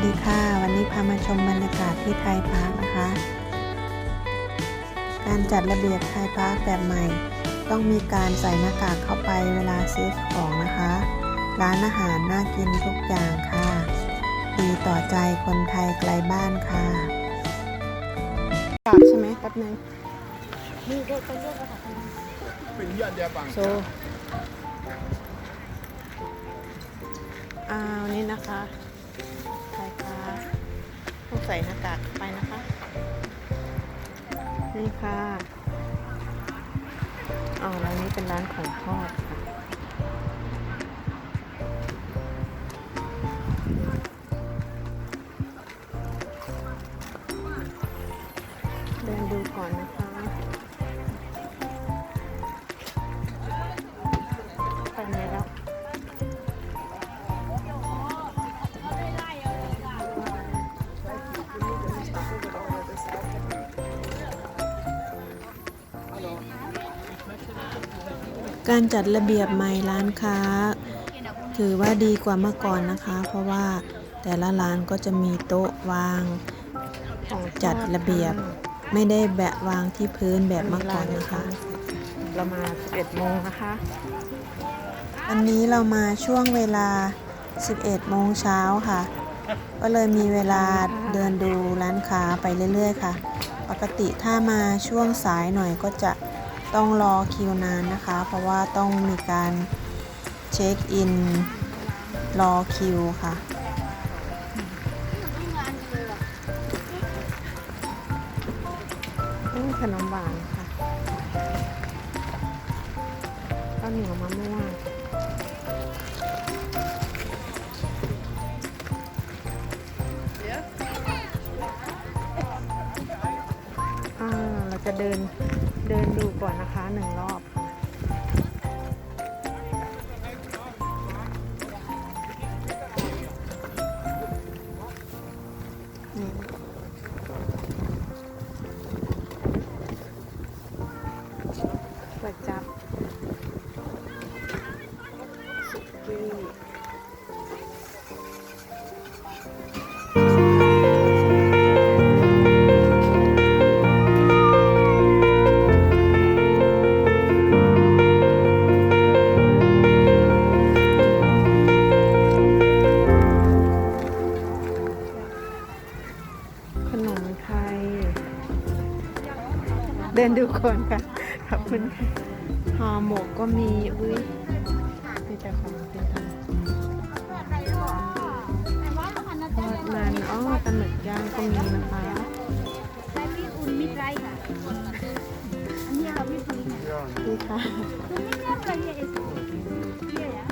สดีค่ะ วันนี้พามาชมบรรยากาศที่ไทยพาร์คนะคะ การจัดระเบียบไทยพาร์คแบบใหม่ ต้องมีการใส่หน้ากากเข้าไปเวลาซื้อของนะคะ ร้านอาหารน่ากินทุกอย่างค่ะ ดีต่อใจคนไทยไกลบ้านค่ะกลับใช่ไหมแป๊บนึงเป็นเยี่ยนเดียบังโซอ้าวนี่นะคะ ไปค่ะต้องใส่หน้ากากไปนะคะ นี่ค่ะ อ๋อร้านนี้เป็นร้านของทอด การจัดระเบียบใหม่ร้านค้า ถือว่าดีกว่าเมื่อก่อนนะคะ เพราะว่าแต่ละร้านก็จะมีโต๊ะวางจัดระเบียบไม่ได้แบะวางที่พื้นแบบเมื่อก่อนนะคะเรามา11โมงนะคะอันนี้เรามาช่วงเวลา 11 โมงเช้าค่ะ ก็เลยมีเวลาเดินดูร้านค้าไปเรื่อย ๆ ค่ะ ปกติถ้ามาช่วงสายหน่อยก็จะ ต้องรอคิวนานนะคะ เพราะว่าต้องมีการเช็คอินรอคิวค่ะ นี่ขนมหวานค่ะข้าวเหนียวมะม่วงเราจะเดิน เดินดูก่อนนะคะหนึ่งรอบ ดินดูก่อนค่ะขอบคุณค่ะห่อหมกก็มีอุ้ยมีแต่ของเป็นทำทอดมันอ๋อปลาหมึกย่างก็มีนะคะอุ่นมิดไรค่ะอันนี้เราไม่ซื้อเนี่ยนี่ค่ะคือไม่น่าจะเนี่ยเอสเนี่ยอะ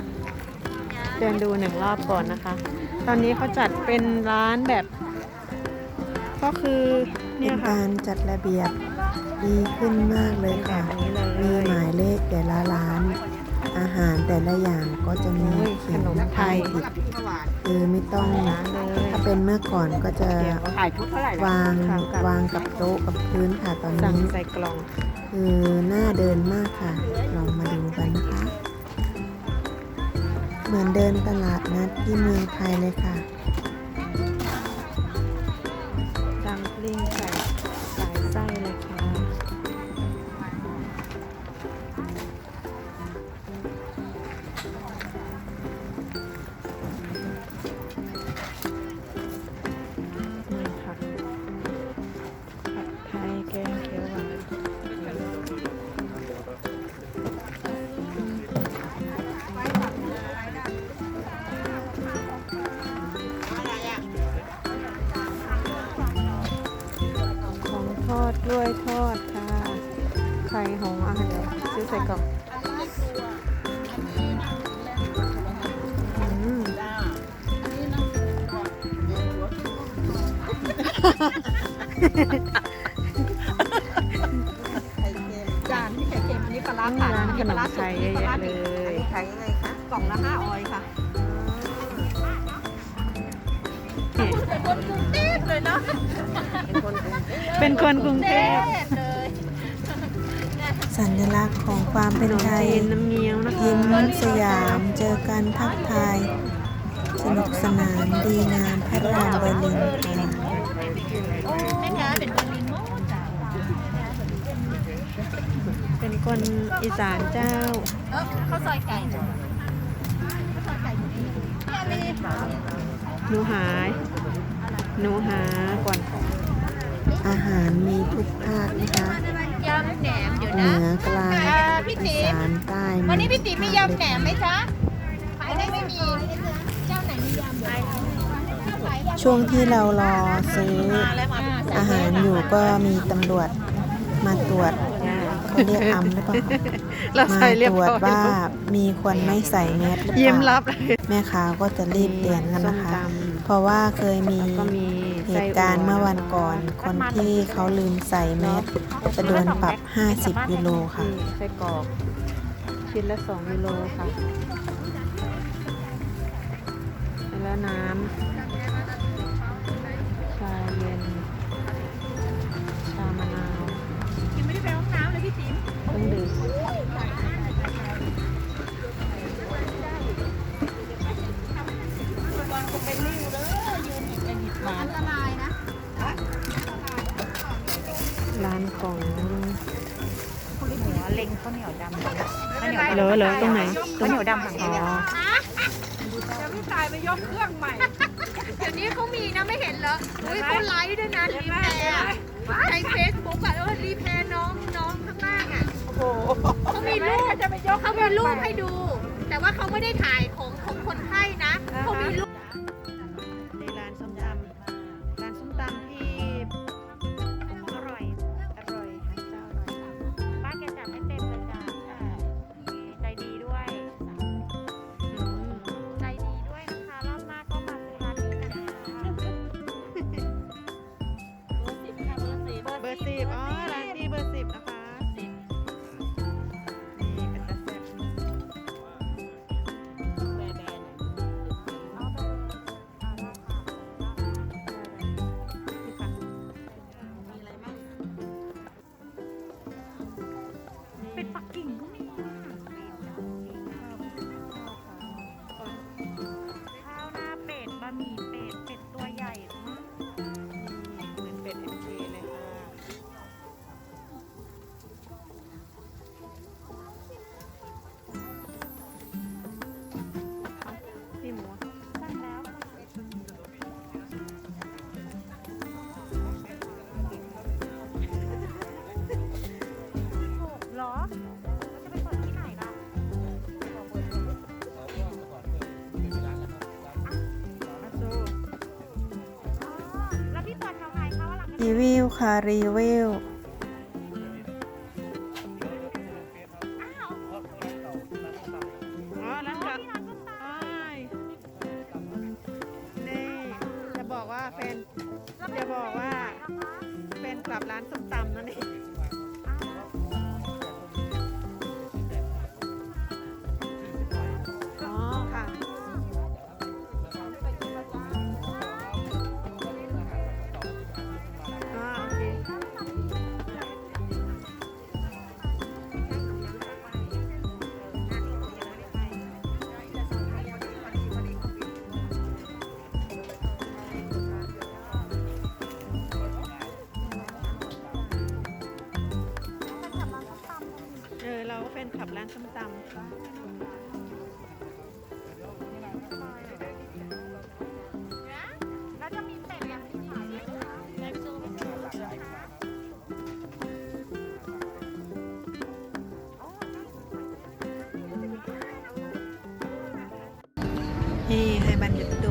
เดินดูหนึ่งรอบก่อนนะคะ ตอนนี้เขาจัดเป็นร้านแบบ ก็คือ เนี่ยค่ะ การจัดระเบียบดีขึ้นมากเลยค่ะมีหมายเลขแต่ละร้าน อาหารแต่ละอย่างก็จะมีเขียนป้ายติดคือไม่ต้องถ้าเป็นเมื่อก่อนก็จะขายทุกเท่าไหร่วางวางกับโต๊ะกับพื้นค่ะตอนสั่งนี้ใส่กล่อง คือน่าเดินมากค่ะ ลองมาดูกันนะคะ เหมือนเดินตลาดนัดที่เมืองไทยเลยค่ะ ไข่หงอะเดียวซื้อใส่กล่องจานที่ไข่เค็มอันนี้ปลาร้านี่ผัดร้านขนมลาไทยเยอะแยะเลยขายยังไงคะกล่องละห้าออยค่ะเป็นคนกรุงเทพเลยเนาะเป็นคนกรุงเทพเลย สัญลักษณ์ของความขเป็นนมไทยจีนน้ำเงี้ยวนะคะยิ้มสยามเจอกันทักทายสนุกสนานดีงามพระรามเบอร์ลินค่ะแม่ค้าเป็นคนลินโม่จ้าเป็นคนอีสานเจ้าเออข้าวซอยไก่จ้ะข้าวซอยไก่อยู่นี่นี่มีหนูหายหนูหาก่อน อาหารมีทุกภาคนะคะ ยำแหนมเดี๋ยวเหนะนือกลางอ่าพี่ติ๋อีมสานใต้วันนี้พี่ติ๋มมียำแหนมไหมจ๊ะขายได้ไม่มีเจ้าไหนมียำเดี๋ยวช่วงที่เรารอซื้ออาหารอยู่ก็มีตำรวจมาตรวจเขาเรียกอำหรือเปล่าเรามาใส่เรียตบรวจร้อยว่ามีคนไม่ใส่แมสหรือเปยิ้มล่ารับเลยแม่ค้าก็จะรีบเตือนกันนะคะส้มตเพราะว่าเคยมีำก็มีเหตุ การณ์เมื่อวันก่อน คนที่เขาลืมใส่แมสจะโดนปรับ 50ยูโรค่ะไส้กรอกชิ้นละ2ยูโรค่ะ แล้วน้ำ ข้าวเหนียวดำฝั่งอ๋นี้อเดี๋ยวนี้เขามีนะไม่เห็นเหรออุ้ยเขาไลฟ์ด้วยนะรีแพร์อะในเฟซบุ๊กอะเออรีแพร์น้องน้องข้างล่างอะเขามีรูปเขามีรูปให้ดู แต่ว่าเขาไม่ได้ถ่ายของของคนไข้นะเขามีรูป สิบอ๋อ รีวิวค่ะ รีวิวอ๋อร้านกลับอ้ายนี่จะบอกว่าแฟนจะบอกว่าแฟนกลับร้านส้มตำนั่นเอง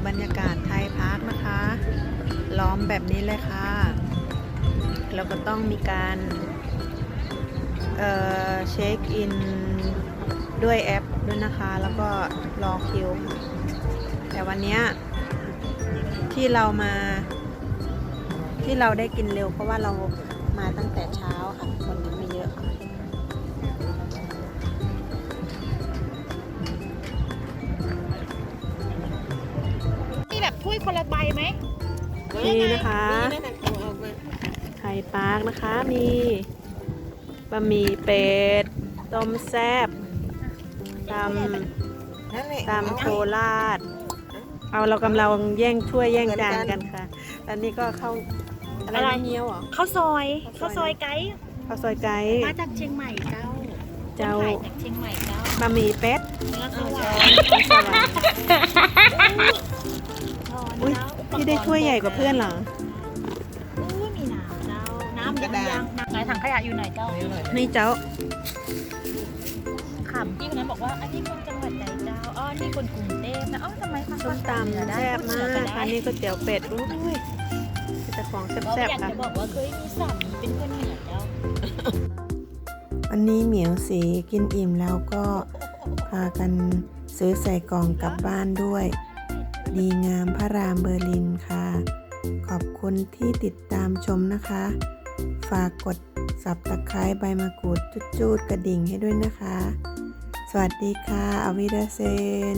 บรรยากาศไทยพาร์คนะคะ ล้อมแบบนี้เลยค่ะแล้วก็ต้องมีการเอ่อเช็คอินด้วยแอปด้วยนะคะ แล้วก็รอคิวค่ะ แต่วันนี้ที่เรามาที่เราได้กินเร็วเพราะว่าเรามาตั้งแต่ ถ้วยคนละใบไหมนี่นะคะ ไข่ปาร์กนะคะ มีบะหมี่เป็ด ต้มแซบตำตำโคราช เอาเรากำลังแย่งถ้วยแย่งจานกันค่ะแล้วนี่ก็เข้าอะไรอะไรเงี้ยวเหรอข้าวซอยข้าข้าววซซออยยไก่ข้าวซอยไก่มาจากเชียงใหม่เจ้า เจ้าขายจากเชียงใหม่เจ้าบะหมี่เป็ดเนื้อสวรรสค์วรรค์ อุ้ยพี่ได้ถ้วยใหญ่กว่าเพื่อนเหรออุ้ยมีน้ำเจ้า น้ำยังยังไหนถังขยะอยู่ไหนเจ้านี่เจ้าขำพี่คนนั้นบอกว่า อันนี้คนจังหวัดใดเจ้า อ๋อ นี่คนกรุงเทพนะอ๋อทำไมคะส้มตำแซ่บมากอันนี้ก๋วยเตี๋ยวเป็ดอุ้ยแต่ของเราแซ่บอยากๆค่ะจะบอกว่าเคยมีสัมเป็นคนเหนือเจ้าวันนี้เหมียวสีกินอิ่มแล้วก็พากันซื้อใส่กล่องกลับบ้านด้วย ดีงามพระรามเบอร์ลินค่ะ ขอบคุณที่ติดตามชมนะคะ ฝากกดสับตะไคร้ใบมะกรูดจุดๆกระดิ่งให้ด้วยนะคะ สวัสดีค่ะอวิดาเซน